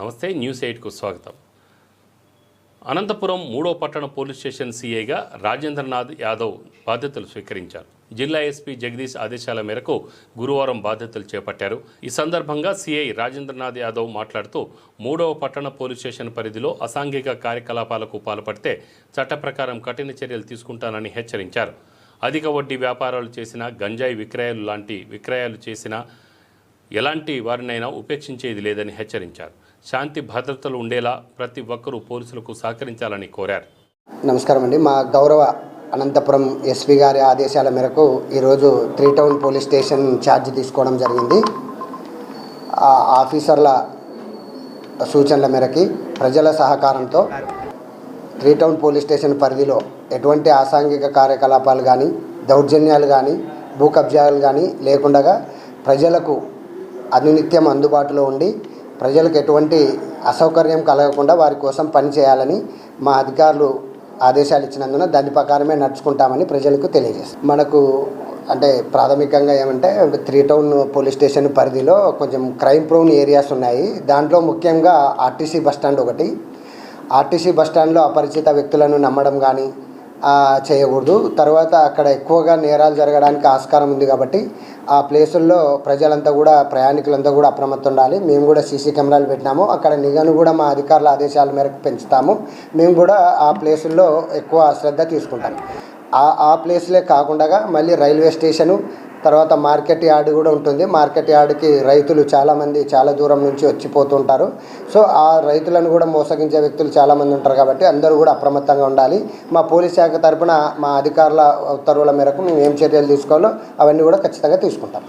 నమస్తే న్యూస్ ఎయిట్కు స్వాగతం. అనంతపురం మూడో పట్టణ పోలీస్ స్టేషన్ సీఐగా రాజేంద్రనాథ్ యాదవ్ బాధ్యతలు స్వీకరించారు. జిల్లా ఎస్పీ జగదీష్ ఆదేశాల మేరకు గురువారం బాధ్యతలు చేపట్టారు. ఈ సందర్భంగా సీఐ రాజేంద్రనాథ్ యాదవ్ మాట్లాడుతూ మూడవ పట్టణ పోలీస్ స్టేషన్ పరిధిలో అసాంఘిక కార్యకలాపాలకు పాల్పడితే చట్ట ప్రకారం కఠిన చర్యలు తీసుకుంటానని హెచ్చరించారు. అధిక వడ్డీ వ్యాపారాలు చేసిన గంజాయి విక్రయాలు లాంటి విక్రయాలు చేసిన ఎలాంటి వారినైనా ఉపేక్షించేది లేదని హెచ్చరించారు. శాంతి భద్రతలు ఉండేలా ప్రతి ఒక్కరూ పోలీసులకు సహకరించాలని కోరారు. నమస్కారం అండి మా గౌరవ అనంతపురం ఎస్పీ గారి ఆదేశాల మేరకు ఈరోజు three town police station charge తీసుకోవడం జరిగింది. ఆ ఆఫీసర్ల సూచనల మేరకి ప్రజల సహకారంతో త్రీ టౌన్ పోలీస్ స్టేషన్ పరిధిలో ఎటువంటి అసాంఘిక కార్యకలాపాలు కానీ దౌర్జన్యాలు కానీ భూ కబ్జాలు కానీ లేకుండా ప్రజలకు అనునిత్యం అందుబాటులో ఉండి ప్రజలకు ఎటువంటి అసౌకర్యం కలగకుండా వారి కోసం పనిచేయాలని మా అధికారులు ఆదేశాలు ఇచ్చినందున దాని ప్రకారమే నడుచుకుంటామని ప్రజలకు తెలియజేస్తాం. మనకు అంటే ప్రాథమికంగా ఏమంటే త్రీ టౌన్ పోలీస్ స్టేషన్ పరిధిలో కొంచెం క్రైమ్ ప్రోన్ ఏరియాస్ ఉన్నాయి. దాంట్లో ముఖ్యంగా ఆర్టీసీ బస్టాండ్ ఒకటి. ఆర్టీసీ బస్టాండ్లో అపరిచిత వ్యక్తులను నమ్మడం కానీ చేయకూడదు. తర్వాత అక్కడ ఎక్కువగా నేరాలు జరగడానికి ఆస్కారం ఉంది కాబట్టి ఆ ప్లేసుల్లో ప్రజలంతా కూడా ప్రయాణికులంతా కూడా అప్రమత్తం ఉండాలి. మేము కూడా సీసీ కెమెరాలు పెట్టినాము. అక్కడ నిఘను కూడా మా అధికారుల ఆదేశాల మేరకు పెంచుతాము. మేము కూడా ఆ ప్లేసుల్లో ఎక్కువ శ్రద్ధ తీసుకుంటాము ఆ ఆ ప్లేస్లే కాకుండా మళ్ళీ రైల్వే స్టేషను తర్వాత మార్కెట్ యార్డ్ కూడా ఉంటుంది. మార్కెట్ యార్డ్కి రైతులు చాలామంది చాలా దూరం నుంచి వచ్చిపోతుంటారు. సో ఆ రైతులను కూడా మోసగించే వ్యక్తులు చాలామంది ఉంటారు కాబట్టి అందరూ కూడా అప్రమత్తంగా ఉండాలి. మా పోలీస్ శాఖ తరఫున మా అధికారుల ఉత్తర్వుల మేరకు మేము ఏం చర్యలు తీసుకోవాలో అవన్నీ కూడా ఖచ్చితంగా తీసుకుంటాం.